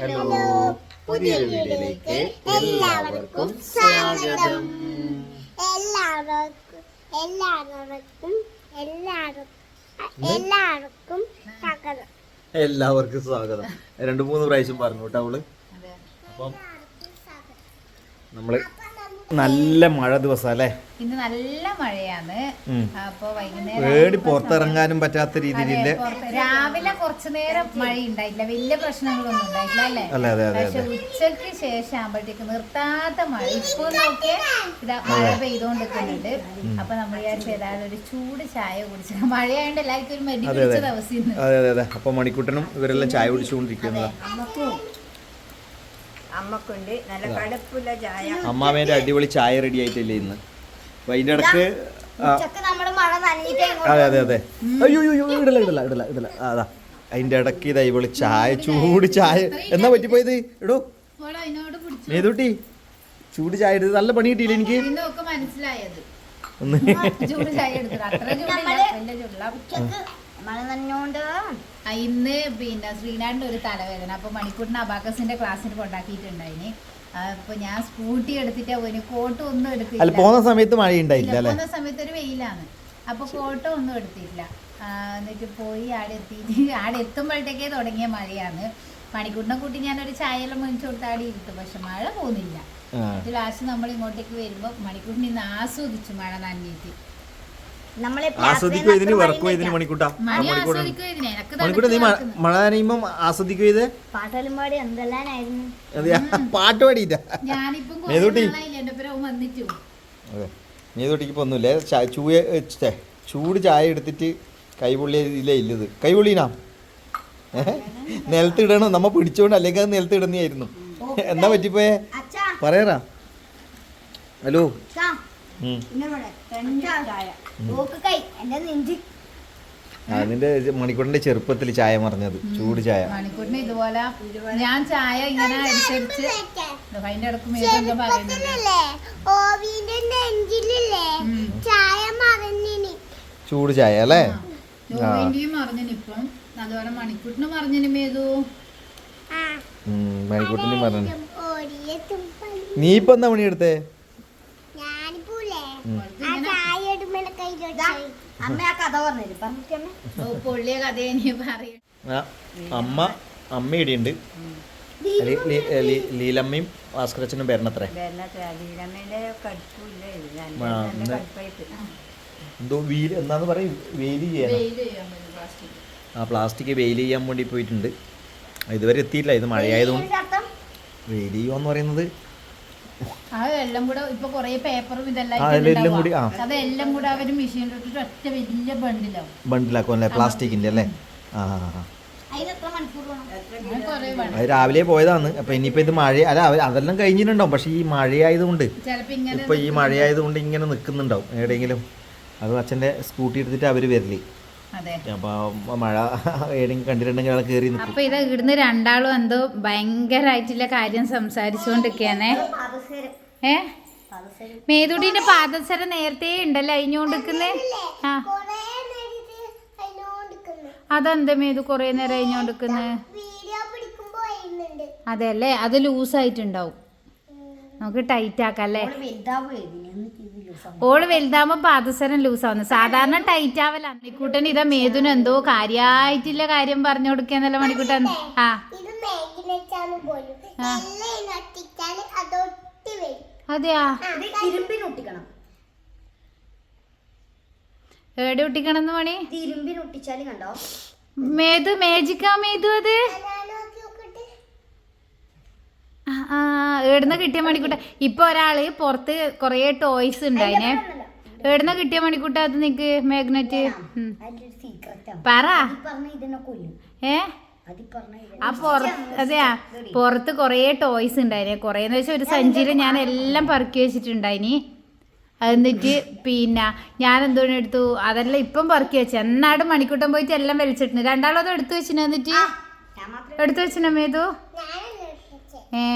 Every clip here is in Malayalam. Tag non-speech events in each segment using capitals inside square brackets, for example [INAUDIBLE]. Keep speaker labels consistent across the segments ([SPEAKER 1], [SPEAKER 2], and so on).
[SPEAKER 1] ഹലോ പുതിയ വീഡിയോയിലേക്ക് എല്ലാവർക്കും സ്വാഗതം.
[SPEAKER 2] എല്ലാവർക്കും എല്ലാവർക്കും എല്ലാവർക്കും എല്ലാവർക്കും സ്വാഗതം.
[SPEAKER 3] എല്ലാവർക്കും സ്വാഗതം. രണ്ട് മൂന്ന് പ്രാവശ്യം പറഞ്ഞു കേട്ടോ അവൾ. അപ്പം നമ്മൾ നല്ല മഴ ദിവസം അല്ലേ?
[SPEAKER 4] ഇന്ന് നല്ല മഴയാണ്. അപ്പൊ വൈകുന്നേരം
[SPEAKER 3] പേടി പുറത്തിറങ്ങാനും പറ്റാത്ത
[SPEAKER 4] രീതിയിൽ രാവിലെ കുറച്ചു നേരം മഴ ഉണ്ടായില്ല വലിയ പ്രശ്നങ്ങളൊന്നും ഉണ്ടായില്ല അല്ലേ? പക്ഷെ ഉച്ചയ്ക്ക് ശേഷം ആകുമ്പോഴത്തേക്ക് നിർത്താത്ത മഴ. ഇപ്പൊ നോക്കിയ മഴ പെയ്തോണ്ടിരിക്കുന്നുണ്ട്. അപ്പൊ നമ്മൾ വിചാരിച്ചു ഏതായാലും ഒരു ചൂട് ചായ കുടിച്ച. മഴയായോണ്ട് എല്ലാവർക്കും ഒരു മെഡിക്കൽ. ദിവസം
[SPEAKER 3] അതെ അതെ അതെ. അപ്പൊ മണിക്കുട്ടനും ഇവരെല്ലാം ചായ
[SPEAKER 5] കുടിച്ചുകൊണ്ടിരിക്കുന്നതാണ് അമ്മക്കുണ്ട്. നല്ല കടുപ്പുള്ള ചായ.
[SPEAKER 3] അമ്മാമേന്റെ അടിപൊളി ചായ റെഡി ആയിട്ടില്ലേ ഇന്ന്. അപ്പൊ അതിന്റെ
[SPEAKER 2] ഇടയ്ക്ക്
[SPEAKER 3] അതെ അതെ അതെ. അയ്യോ അയ്യോ ഇടല ഇടല ഇടല ഇടല. അതാ അതിന്റെ ഇടയ്ക്ക് ഇതാ ഇവൾ ചായ ചൂട് ചായ. എന്നാ പറ്റിപ്പോയത്? ഇടൂ മേതൂട്ടി ചൂട് ചായ എടുത്ത് നല്ല പണി കിട്ടിയില്ല എനിക്ക്?
[SPEAKER 4] മനസ്സിലായത്.
[SPEAKER 3] ഒന്ന്.
[SPEAKER 4] ചൂട് ചായ ഇന്ന് പിന്നെ ശ്രീനാടിന്റെ ഒരു തലവേദന. അപ്പൊ മണിക്കൂറിന് അബാക്കസിന്റെ ക്ലാസ്സിന് കൊണ്ടാക്കിയിട്ടുണ്ടായിന്. അപ്പൊ ഞാൻ സ്കൂട്ടി എടുത്തിട്ട് ഒരു കോട്ട് ഒന്നും എടുത്തില്ല.
[SPEAKER 3] പോകുന്ന സമയത്ത് മഴ ഉണ്ടായില്ല
[SPEAKER 4] പോകുന്ന സമയത്ത് ഒരു വെയിലാണ്. അപ്പൊ കോട്ട് ഒന്നും എടുത്തില്ല എന്നിട്ട് പോയി ആടെ എത്തിയിട്ട് [LAUGHS] ആടെ എത്തുമ്പോഴത്തേക്കേ തുടങ്ങിയ മഴയാണ്. മണിക്കൂറിനെ കൂട്ടി ഞാനൊരു ചായയെല്ലാം മേടിച്ചു കൊടുത്ത് ആടെ ഇരുത്തു പക്ഷെ മഴ പോകുന്നില്ല ലാസ്റ്റ് നമ്മൾ ഇങ്ങോട്ടേക്ക് വരുമ്പോ മണിക്കൂറിന് ഇന്ന് ആസ്വദിച്ചു മഴ നനഞ്ഞിട്ട്.
[SPEAKER 2] നമ്മളെ
[SPEAKER 3] ആസ്വദിക്കോ ഇതിന് വിറക്കോ ഇതിന് മണിക്കൂട്ടാ. മണിക്കൂട്ട. നീ മഴ നനയുമ്പോ ആസ്വദിക്കുക ഇത്.
[SPEAKER 2] പാട്ടെല്ലാം പാടി എന്തെല്ലാനായിരുന്നു?
[SPEAKER 3] അതെയാ? പാട്ട് പാടിയില്ല മേതൂട്ടി. അതെ നീതൊട്ടിക്ക് ഇപ്പൊ ഒന്നുമില്ലേ ചൂയ ചൂട് ചായ എടുത്തിട്ട് കൈപൊള്ളിയില്ലേ ഇല്ലത്. കൈപൊള്ളിനാ നിലത്തിടണം? നമ്മ പിടിച്ചോണ്ട് അല്ലെങ്കിൽ അത് നിലത്തിടുന്നായിരുന്നു എന്താ പറ്റിപ്പോയെ? പറയറാ. ഹലോ. അതിന്റെ മണിക്കൂറിന്റെ ചെറുപ്പത്തിൽ ചായ മറിഞ്ഞത്. ചൂട് ചായ.
[SPEAKER 4] മണിക്കൂറിന് ഇതുപോലെ ഞാൻ ചായ ഇങ്ങനെ അതിന്റെ
[SPEAKER 2] ഇടയ്ക്ക്
[SPEAKER 3] ചൂട് ചായ അല്ലേ?
[SPEAKER 4] ജോയിന്റെയും മറിഞ്ഞിനിപ്പം അതുപോലെ മണിക്കൂട്ടിന് മറിഞ്ഞിനുമേതു
[SPEAKER 2] ആ.
[SPEAKER 3] മണിക്കൂട്ടിന് പറഞ്ഞു നീ ഇപ്പൊ എന്താ പണി എടുത്തേ
[SPEAKER 2] ഞാനിപ്പോലെ ആ ചായ ഇടുമ്പോ കയ്യിലോട്ട് അമ്മ ആ കഥ
[SPEAKER 4] പൊള്ളിയ കഥയെ നീ പറയും.
[SPEAKER 3] അമ്മ അമ്മ ഇടിയുണ്ട്. ലീലമ്മയും ഭാസ്കരച്ചനും വരണത്രേ. എന്തോ വീൽ എന്നാന്ന് പറയും വെയിൽ ചെയ്യണം.
[SPEAKER 4] വെയിൽ ചെയ്യാൻ പറ്റും
[SPEAKER 3] ആ പ്ലാസ്റ്റിക് വെയിൽ ചെയ്യാൻ വേണ്ടി പോയിട്ടുണ്ട്. ഇതുവരെ എത്തിയില്ല ഇത് മഴയായതുകൊണ്ട്.
[SPEAKER 2] വെയിൽ
[SPEAKER 3] വെയിൽ ചെയ്യുമെന്ന് പറയുന്നത്?
[SPEAKER 4] ആ എല്ലാം കൂടെ ഇപ്പൊ കൊറേ പേപ്പറും ഇതെല്ലാം
[SPEAKER 3] അതെല്ലാം കൂടി.
[SPEAKER 4] അതെല്ലാം കൂടെ അവർ മെഷീനിൽ ഇട്ടിട്ട് ഒറ്റ വലിയ ബണ്ടിലാവും
[SPEAKER 3] ബണ്ടിലാക്കും അല്ലേ? പ്ലാസ്റ്റിക്കിന്റെ അല്ലേ? ആ അത് രാവിലെ പോയതാണ്. അപ്പൊ ഇനിയിപ്പോ ഇത് മഴ അല്ല അതെല്ലാം കഴിഞ്ഞിട്ടുണ്ടാവും. പക്ഷെ ഈ മഴയായതുകൊണ്ട് ഇപ്പൊ ഈ മഴയായതുകൊണ്ട് ഇങ്ങനെ നിൽക്കുന്നുണ്ടാവും എവിടെയെങ്കിലും. അത് അച്ഛന്റെ സ്കൂട്ടി എടുത്തിട്ട്
[SPEAKER 4] അവർ
[SPEAKER 3] വരില്ലേ? മഴ കണ്ടിട്ടുണ്ടെങ്കിൽ കയറി നിൽക്കും.
[SPEAKER 4] അപ്പൊ ഇത് ഇവിടുന്ന് രണ്ടാളും എന്തോ ഭയങ്കരായിട്ടുള്ള കാര്യം സംസാരിച്ചുകൊണ്ടിരിക്കുകയാണേ ഏ?
[SPEAKER 2] പാദസരം.
[SPEAKER 4] മേതുടിന്റെ പാദസരം നേരത്തെ ഉണ്ടല്ലോ അഴിഞ്ഞോണ്ടിരിക്കുന്നേ? ആ. അതെന്താ മേതു കൊറേ നേരം അഴിഞ്ഞോണ്ടിരിക്കുന്നേ?
[SPEAKER 2] വീഡിയോ അല്ലേ അയിന്നുണ്ട്
[SPEAKER 4] അതല്ലേ അത് ലൂസായിട്ടുണ്ടാവും. നമുക്ക് ടൈറ്റ് ആക്കാം അല്ലേ ഓൾ വലുതാകുമ്പോ പാദസരം ലൂസാവുന്നു. സാധാരണ ടൈറ്റ് ആവല്ല മണിക്കൂട്ടൻ ഇതാ മേതുന് എന്തോ കാര്യായിട്ടില്ല കാര്യം പറഞ്ഞു കൊടുക്കാന്നല്ല മണിക്കൂട്ടൻ? ആ.
[SPEAKER 2] ഇത് ഒട്ടിച്ചാൽ
[SPEAKER 4] അതെയാ
[SPEAKER 2] ഇരുമ്പിനൊട്ടിക്കണം.
[SPEAKER 4] എവിടെ ഒട്ടിക്കണമെന്ന് മണി?
[SPEAKER 2] ഇരുമ്പിനൊട്ടിച്ചാൽ കണ്ടോ?
[SPEAKER 4] മേതു മേജിക്കാ മേതു അത്? ആ, എവിടുന്ന കിട്ടിയ മണിക്കൂട്ട? ഇപ്പൊ ഒരാൾ പുറത്ത് കൊറേ ടോയ്സ് ഉണ്ടായിനെ. എവിടുന്ന കിട്ടിയ മണിക്കൂട്ട അത് നിക്ക് മാഗ്നറ്റ് പറ. ഏ? ആ പുറത്ത് അതെയാ പുറത്ത് കൊറേ ടോയ്സ് ഉണ്ടായിരുന്നു കൊറേ എന്ന് വെച്ചാൽ ഒരു സഞ്ചിയിൽ ഞാൻ എല്ലാം പറക്കി വെച്ചിട്ടുണ്ടായിനി. എന്നിട്ട് പിന്നെ ഞാൻ എന്തോന്ന് എടുത്തു? അതെല്ലാം ഇപ്പം പറക്കി വെച്ചു. എന്നാട് മണിക്കൂട്ടം പോയിട്ട് എല്ലാം വലിച്ചിട്ടുണ്ട്. രണ്ടാളും അത് എടുത്തു വെച്ചിന് എന്നിട്ട്? എടുത്തു വെച്ചിന മേതു
[SPEAKER 2] ഞാനല്ലേ വെച്ചേ?
[SPEAKER 4] ഏ.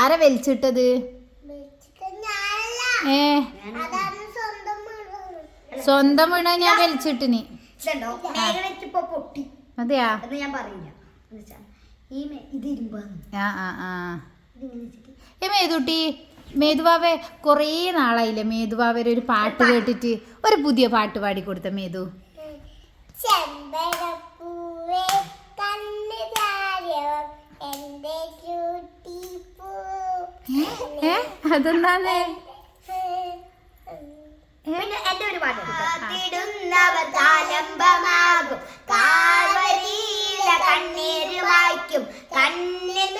[SPEAKER 4] ആരെ വലിച്ചിട്ടത്? ഏ.
[SPEAKER 2] സ്വന്തം.
[SPEAKER 4] വീണ ഞാൻ വലിച്ചിട്ടിനി.
[SPEAKER 2] പൊട്ടി.
[SPEAKER 4] അതെയാ
[SPEAKER 2] എന്ന് ഞാൻ പറയില്ല ഈ ഇത് ഇരുമ്പാണ്
[SPEAKER 4] ആ ആ ആ. ഏ മേതുട്ടി മേതുവാവെ കുറേ നാളായില്ലേ മേതുവാവരെ ഒരു പാട്ട് കേട്ടിട്ട്. ഒരു പുതിയ പാട്ട് പാടി കൊടുത്ത മേതു.
[SPEAKER 2] ചെമ്പരപ്പൂവേ പിന്നെ എന്റെ ഒരു പാട്ട് കാത്തിടുന്നവർ താലംബമാകും കാൽവരിയില കണ്ണീര് വായിക്കും. കണ്ണിൽ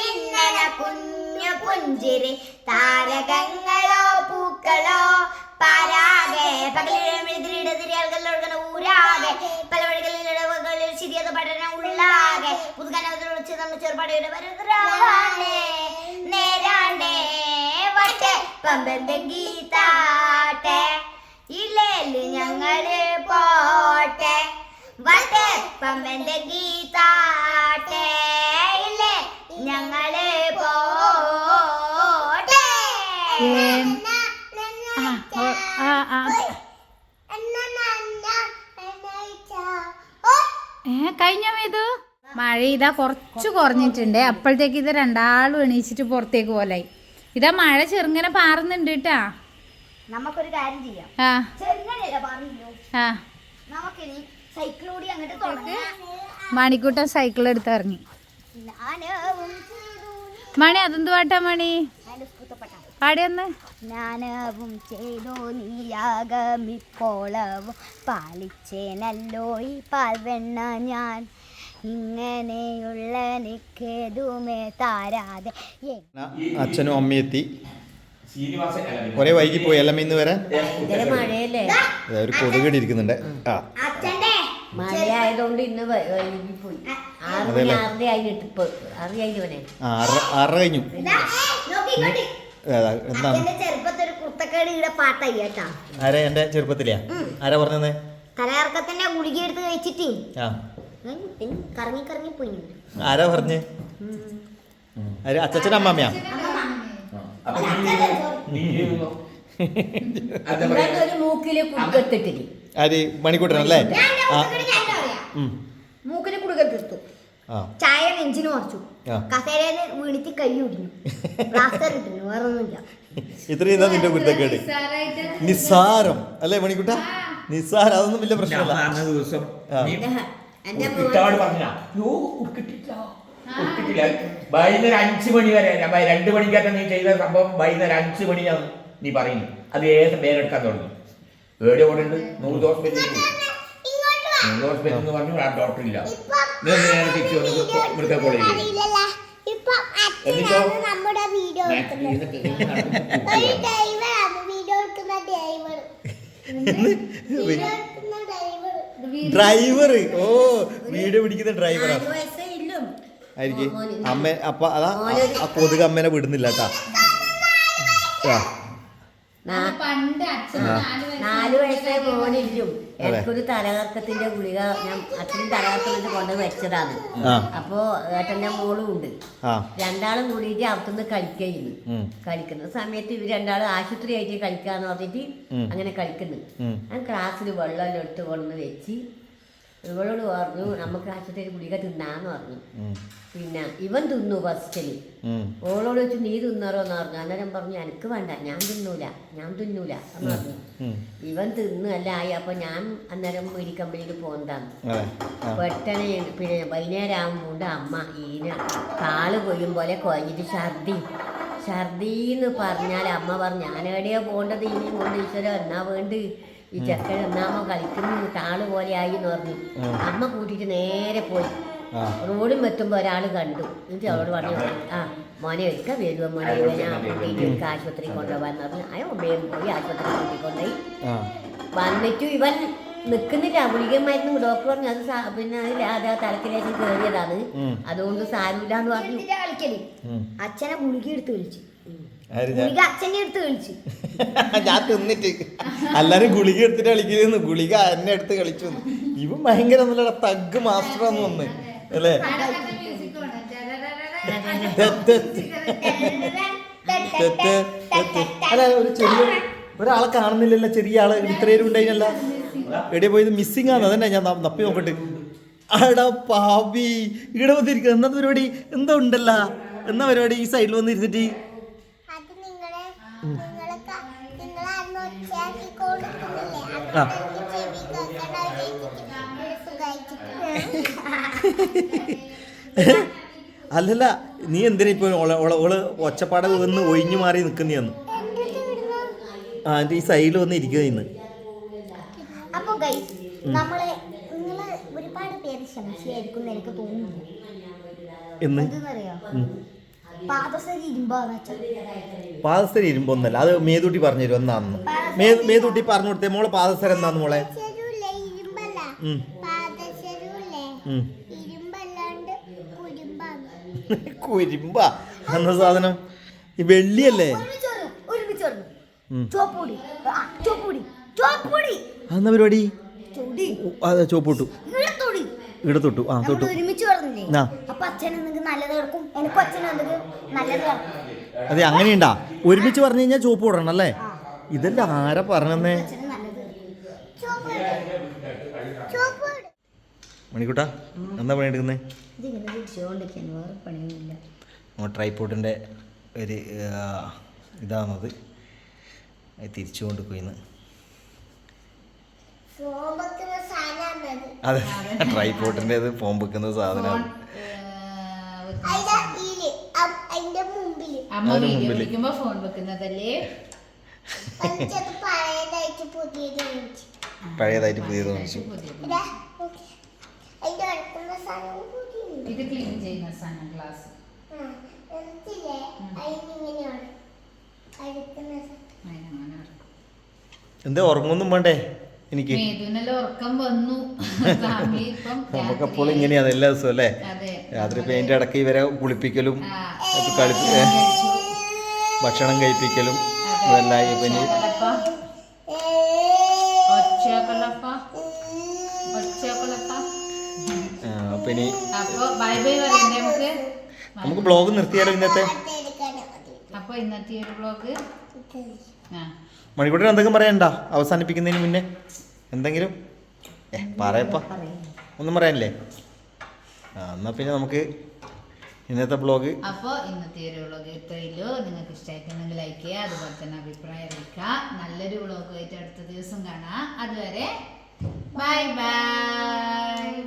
[SPEAKER 2] കുഞ്ഞു പുഞ്ചിരി. താരകങ്ങളോ പൂക്കളോ പാരാകെ പകലിടതിരിടതിരിയാളുകളൊഴുകണ ഊരാകെ പല വഴികളിൽ ശരിയത് പഠന ഉള്ളാകെ പുതുകനത്തിൽ നമ്മൾ ചെറുപാടിയുടെ വരുന്നേ നേരാണ്ടേ വട്ടെ പമ്പന്റെ ഗീതാട്ടെ ഇല്ലേൽ ഞങ്ങൾ പോട്ടെ. വട്ടെ ഗീതാട്ടെ. ഇല്ലേ ഞങ്ങൾ പോട്ടെ.
[SPEAKER 4] ഏം. മഴ ഇതാ കുറച്ച് കുറഞ്ഞിട്ടുണ്ട്. അപ്പോഴത്തേക്ക് ഇത് രണ്ടാളും എണീച്ചിട്ട് പുറത്തേക്ക് പോലായി ഇതാ മഴ ചെറുങ്ങനെ പാറുന്നുണ്ട് കേട്ടാ.
[SPEAKER 2] നമുക്കൊരു കാര്യം ചെയ്യാം. നമുക്കിനി സൈക്കിൾ കൂടി അങ്ങോട്ട് തുടങ്ങാം.
[SPEAKER 4] മണിക്കൂട്ടൻ സൈക്കിൾ എടുത്ത് ഇറങ്ങി. മണി അതെന്ത് പാട്ടാ മണി? പാടിയൊന്ന്
[SPEAKER 2] ജ്ഞാനവും ചെയ്തോ. നീയാകമിപ്പോളവും പാലിച്ചേനല്ലോ ഈ പാൽവെണ്ണ ഞാൻ. ഇങ്ങനെയുള്ള നിക്കേതുമേ താരാതെ.
[SPEAKER 3] അച്ഛനും അമ്മയും എത്തി.
[SPEAKER 1] ശ്രീനിവാസൻ അല്ല
[SPEAKER 3] ഒരേ വൈകി പോയി എല്ലാം ഇന്ന് വരാൻ?
[SPEAKER 5] ഭയങ്കര മഴയല്ലേ?
[SPEAKER 3] അതെ, ഒരു കൊതുകടി ഇരിക്കുന്നുണ്ട് ആ.
[SPEAKER 2] അച്ഛന്റെ
[SPEAKER 5] മഴയായതുകൊണ്ട് ഇന്ന് വ- വൈകി പോയി. ആറ് ഇപ്പൊ.
[SPEAKER 3] കഴിഞ്ഞു എന്താണ്? ആരാ? എന്റെ ചെറുപ്പത്തിലെയാ ആരാ പറഞ്ഞത്
[SPEAKER 2] തലകറക്കത്തിന്റെ ഗുളിക എടുത്ത് കഴിച്ചിട്ട്. കറങ്ങി കറങ്ങി പോയി.
[SPEAKER 3] ആരാ പറഞ്ഞ്? അച്ഛൻ അമ്മാമ്മയാ?
[SPEAKER 1] അപ്പൊ
[SPEAKER 5] മൂക്കിൽ
[SPEAKER 3] ആര് മണിക്കൂട്ടനല്ലേ.
[SPEAKER 2] മൂക്കിന്
[SPEAKER 3] ആ.
[SPEAKER 2] ചായ നെഞ്ചിന് മറിച്ചു. കസേരയിൽ വീണിട്ട് കൈ ഒടിഞ്ഞു പ്ലാസ്റ്റർ ഇട്ടിരുന്നു. വേറെ ഒന്നുമില്ല
[SPEAKER 3] ഇത്രയും നിന്റെ കുരുത്തക്കേട്. നിസ്സാരം. അല്ലേ മണിക്കുട്ട? നിസ്സാരം. അതൊന്നും വലിയ പ്രശ്നമല്ല.
[SPEAKER 1] ദിവസം ഉടുക്കിട്ടില്ല വൈകുന്നേരം അഞ്ച് മണി വരെ രണ്ട് മണിക്കകത്ത് നീ ചെയ്ത സംഭവം വൈകുന്നേരം അഞ്ചു മണിയാണ് നീ പറയുന്നു അത് ഏത് പേരെടുക്കാൻ തുടങ്ങി? ഏടെ ഓടെ ഉണ്ട് നൂറ് ഹോസ്പിറ്റലിൽ നൂറ് ഹോസ്പിറ്റൽ എന്ന് പറഞ്ഞു ആ ഡോക്ടർ ഇല്ല. നേരെ തിരിച്ചു വന്ന് മെഡിക്കൽ കോളേജിൽ എന്നിട്ടോ.
[SPEAKER 2] ഡ്രൈവറാണ് ഡ്രൈവർ. എടുക്കുന്ന ഡ്രൈവർ.
[SPEAKER 3] ഡ്രൈവർ? ഓ വീഡിയോ പിടിക്കുന്ന ഡ്രൈവറാ.
[SPEAKER 5] നാല് വയസ്സേ ഇല്ലും
[SPEAKER 3] ആയിരിക്കും? അമ്മ അപ്പൊ അതാ ആ- കൊതുക് അമ്മേനെ വിടുന്നില്ല കേട്ടാ.
[SPEAKER 4] പണ്ട് അച്ഛൻ നാല്
[SPEAKER 5] മോനില്ലും. എനിക്കൊരു തലകർക്കത്തിന്റെ ഗുളിക ഞാൻ അച്ഛനും തലകർക്കം വെച്ച് കൊണ്ട് വെച്ചതാണ്. അപ്പോ ഏട്ടന്റെ മോളും ഉണ്ട്. രണ്ടാളും കൂടിയിട്ട് അവിടുന്ന് കളിക്കുന്നു
[SPEAKER 3] കഴിക്കുന്ന
[SPEAKER 5] കളിക്കുന്ന സമയത്ത് ഇവർ രണ്ടാളും ആശുപത്രി ആയിട്ട് കളിക്കാന്ന് പറഞ്ഞിട്ട് അങ്ങനെ കളിക്കുന്നു. ഞാൻ ക്ലാസ്സിൽ വെള്ളം എടുത്ത് കൊണ്ടുവന്ന് വെച്ച് ഇവളോട് പറഞ്ഞു നമുക്ക് ആശുപത്രി ഗുളിക തിന്നാന്ന് പറഞ്ഞു. പിന്നെ ഇവൻ തിന്നു
[SPEAKER 3] ഫസ്റ്റിൽ.
[SPEAKER 5] ഓളോട് വെച്ച് നീ തിന്നറോന്ന് പറഞ്ഞു. അന്നേരം പറഞ്ഞു എനിക്ക് വേണ്ട ഞാൻ തിന്നൂല ഞാൻ തിന്നൂല എന്ന് പറഞ്ഞു. ഇവൻ തിന്ന് അല്ല ആയി അപ്പൊ ഞാൻ അന്നേരം മെഡിക്കമ്പനിയിൽ
[SPEAKER 3] കമ്പനിയിൽ പോകണ്ടാന്ന്
[SPEAKER 5] പെട്ടെന്ന് പിന്നെ വൈകുന്നേരം ആകുമ്പോൾ അമ്മ ഈന കാൽ കൊയ്യും പോലെ കുഴഞ്ഞിട്ട് ഛർദി ഛർദി എന്ന് പറഞ്ഞാൽ അമ്മ പറഞ്ഞു ഞാൻ എവിടെയാ പോകേണ്ടത്? ഇനിയും കൊണ്ട് ഈശ്വര എന്നാ വേണ്ട ഈ ചെക്കൻ ഒന്നാമൻ കളിക്കുന്നു താൾ പോലെ ആയി എന്ന് പറഞ്ഞു. അമ്മ കൂട്ടിയിട്ട് നേരെ പോയി. റോഡും എത്തുമ്പോൾ ഒരാൾ കണ്ടു. എന്നിട്ട് അവളോട് പറഞ്ഞു ആ മോനെ ഒരിക്കൽ വരുമോ മോനെ ഞാൻ ആശുപത്രി കൊണ്ടുപോകാൻ പറഞ്ഞു. അയ്യോ പോയി ആശുപത്രി കൂട്ടിക്കൊണ്ടുപോയി.
[SPEAKER 3] ആ.
[SPEAKER 5] വന്നിട്ട് ഇവൻ നിൽക്കുന്നില്ല ഗുളികമായിരുന്നു മരുന്ന് ഡോക്ടർ പറഞ്ഞു അത് പിന്നെ അത് തലക്കിലേക്ക് കയറിയതാണ് അതുകൊണ്ട് സാരമില്ല എന്ന് പറഞ്ഞു
[SPEAKER 3] കളിക്കൽ
[SPEAKER 2] അച്ഛനെ ഗുളിക എടുത്ത്
[SPEAKER 3] വിളിച്ചു.
[SPEAKER 2] ഗുളിക അച്ഛനെ എടുത്ത് കളിച്ചു [LAUGHS]
[SPEAKER 3] ഞാൻ തിന്നിട്ട്. എല്ലാരും ഗുളിക എടുത്തിട്ട് കളിക്കുന്നു ഗുളിക എന്നെ എടുത്ത് കളിച്ചു. എന്ന്. ഇവൻ ഭയങ്കര നല്ല തഗ് മാസ്റ്റർ ആന്ന് വന്ന്. അല്ലേ. അല്ല ഒരു ചെറിയ ഒരാളെ കാണുന്നില്ലല്ലോ ചെറിയ ആൾ. ഇത്രയും ഉണ്ടായില്ല എവിടെ പോയത് മിസ്സിംഗ് ആണ്. അതന്നെ ഞാൻ തപ്പി നോക്കട്ടെ. അടാ പാവി. ഇവിടെ വന്നിരിക്കുക എന്താ പരിപാടി? എന്താ ഉണ്ടല്ല? എന്നാ പരിപാടി? ഈ സൈഡിൽ വന്നിരുന്നിട്ട്. ആ. അല്ലല്ല നീ എന്തിനാ ഇപ്പൊ ഓളെ ഒച്ചപ്പാടെ വന്ന് ഒഴിഞ്ഞു മാറി നിൽക്കുന്നതെന്ന് ആ എന്റെ ഈ സൈഡിൽ വന്ന്
[SPEAKER 2] ഗൈസ് നമ്മളെ നിങ്ങൾ ഒരുപാട് പേര് സംശയമായിരിക്കും എന്ന് എനിക്ക് തോന്നുന്നു.
[SPEAKER 3] എന്ന്?
[SPEAKER 2] എന്തെന്നറിയോ? പാദസരി ഇരുമ്പാന്ന് വെച്ചാൽ
[SPEAKER 3] പാദസര ഇരുമ്പൊന്നല്ല അത് മേതൂട്ടി പറഞ്ഞു തരും എന്നാന്ന്. മേ മേതൂട്ടി പറഞ്ഞു കൊടുത്തേ മോളെ പാദസര എന്താന്ന് മോളെ?
[SPEAKER 2] ചെരുല്ലേ ഇരുമ്പല്ല.
[SPEAKER 3] ഉം.
[SPEAKER 2] പാദസരൂല്ലേ
[SPEAKER 3] ഉം.
[SPEAKER 2] ഇരുമ്പല്ലാണ്ട് കുരുമ്പാണ്
[SPEAKER 3] കുരിമ്പ? എന്ന സാധനം? ഈ വെള്ളിയല്ലേ?
[SPEAKER 2] ഒരുമിച്ച് പറഞ്ഞു ഒരുമിച്ച് പറഞ്ഞു
[SPEAKER 3] ഉം.
[SPEAKER 2] ചോപ്പുടി ആ, ചോപ്പുടി ചോപ്പുടി
[SPEAKER 3] പരിപാടി? അതെ ചോപ്പിട്ടു ഇവിടെ തൊട്ടു. ആ തൊട്ടു. അതെ അങ്ങനെയുണ്ടാ? ഒരുമിച്ച് പറഞ്ഞു കഴിഞ്ഞാൽ ചോപ്പ് വിടണം അല്ലേ? ഇതല്ല ആരാ പറഞ്ഞേ മണിക്കൂട്ടാ എന്താ
[SPEAKER 5] പണിയൊന്നുമില്ല.
[SPEAKER 3] നമ്മൾ ട്രൈപ്പോട്ടിന്റെ ഒരു ഇതാണത്. തിരിച്ചു കൊണ്ട് പോയിന്ന്
[SPEAKER 2] സോമക്കുന്ന സാധനമാണ്
[SPEAKER 3] അതെ. ട്രൈപ്പോട്ടിന്റെ അത് ഫോം വെക്കുന്ന സാധനമാണ്
[SPEAKER 4] അമ്മ വീഡിയോ വിളിക്കുമ്പോ ഫോൺ വെക്കുന്നതല്ലേ?
[SPEAKER 2] പഴയതായിട്ട് പുതിയത്
[SPEAKER 3] വാങ്ങിച്ചു
[SPEAKER 2] ഇതാ,
[SPEAKER 4] ക്ലീൻ ചെയ്യുന്ന സാധനം ഗ്ലാസ്.
[SPEAKER 3] എന്താ ഉറങ്ങൊന്നും വേണ്ടേ? എനിക്ക് നമുക്കപ്പോൾ ഇങ്ങനെയാണ് എല്ലാ ദിവസവും അല്ലേ രാത്രി പെയിന്റ് അടക്കി വരെ ഇവരെ കുളിപ്പിക്കലും കളിപ്പി ഭക്ഷണം കഴിപ്പിക്കലും ഇതെല്ലാം ഇപ്പം അപ്പൊ ഇനി
[SPEAKER 4] നമുക്ക്
[SPEAKER 3] ബ്ലോഗ് നിർത്തിയാലോ ഇന്നത്തെ?
[SPEAKER 2] അടുത്ത് എടുക്കാനാ മതി
[SPEAKER 4] അപ്പൊ ഇന്നത്തെ ഒരു ബ്ലോഗ് ആ.
[SPEAKER 3] മണിക്കൂട്ടിന് എന്തെങ്കിലും പറയണ്ട. അവസാനിപ്പിക്കുന്നതിന് മുന്നേ. എന്തെങ്കിലും? ഏ പറയപ്പാ. ഒന്നും പറയാനില്ലേ? ആ എന്നാൽ പിന്നെ നമുക്ക് ഇന്നത്തെ ബ്ലോഗ്
[SPEAKER 4] അപ്പോൾ ഇന്നത്തെ ഒരു വ്ളോഗ് ഇത്രയുള്ളൂ നിങ്ങൾക്ക് ഇഷ്ടമായിട്ടുണ്ടെങ്കിൽ ലൈക്ക് ചെയ്യുക അതുപോലെ തന്നെ അഭിപ്രായം അറിയിക്കുക. നല്ലൊരു വ്ളോഗുമായിട്ട് അടുത്ത ദിവസം കാണാം. അതുവരെ ബൈ ബൈ